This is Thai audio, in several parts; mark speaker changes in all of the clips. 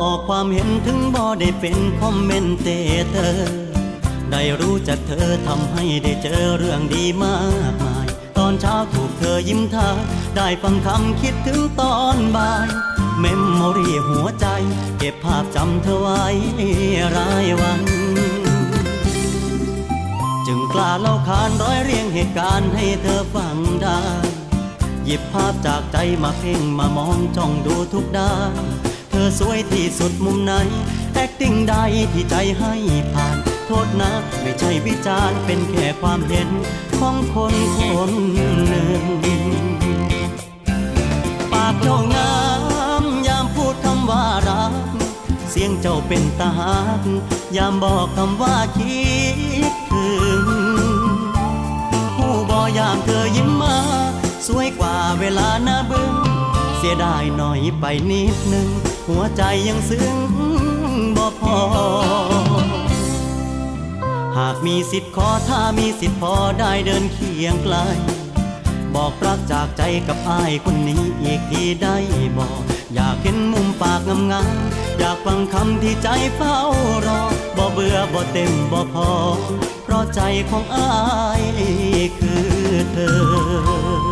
Speaker 1: อกความเห็นถึงบ่ได้เป็นคอมเมนเตเตอร์ได้รู้จักเธอทำให้ได้เจอเรื่องดีมากมาย ตอนเช้าถูกเธอยิ้มทายได้ฟังคำคิดถึงตอนบ่าย เมมโมรีหัวใจ เก็บภาพจำเธอไว้รายวัน จึงกล้าเล่าขานร้อยเรียงเหตุการณ์ให้เธอฟังได้ หยิบภาพจากใจมาเพ่งมามองจ้องดูทุกด้าน เธอสวยที่สุดมุมไหน acting ใดที่ใจให้ผ่าน โทษนะไม่ใช่วิจารณ์เป็นแค่ความเห็นของคนคนหนึ่ง ปากเจ้างามยามพูดคำว่ารัก เสียงเจ้าเป็นตาหักยามบอกคำว่าคิดถึง ผู้บอยามเธอยิ้มมา สวยกว่าเวลาหน้าบึ้ง สียดายหน่อยไปนิดนึง หัวใจยังซึ้งบ่พอ หากมีสิทธิ์ขอถ้ามีสิทธิ์พอได้เดินเคียงไกล บอกรักจากใจกับอ้ายคนนี้อีกทีได้บอกอยากเห็นมุมปากงามๆอยากฟังคำที่ใจเฝ้ารอ บ่เบื่อบ่เต็มบ่พอ เพราะใจของอ้ายคือเธอ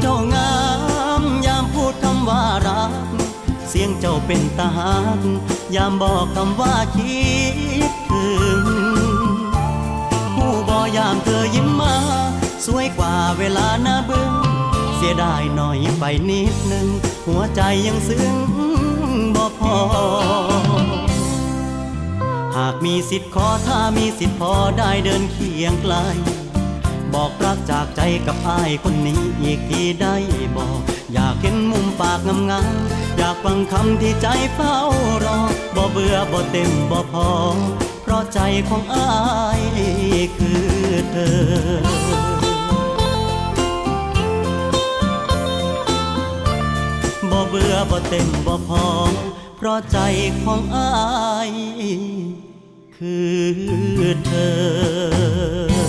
Speaker 1: เจ้างามยามพูดคำว่ารัก เสียงเจ้าเป็นตาหักยามบอกคำว่าคิดถึง ผู้บอยามเธอยิ้มมา สวยกว่าเวลาหน้าบึ้งเสียดายหน่อยไปนิดนึง หัวใจยังซึ้งบ่พอ หากมีสิทธิ์ขอถ้ามีสิทธิ์พอได้เดินเคียงไกล บอกรักจากใจกับอ้ายคนนี้อีกทีได้บอก อยากเห็นมุมปากงามๆอยากฟังคำที่ใจเฝ้ารอ บ่เบื่อบ่เต็มบ่พอ เพราะใจของอ้ายคือเธอบ่เบื่อบ่เต็มบ่พอเพราะใจของอ้าย คือเธอ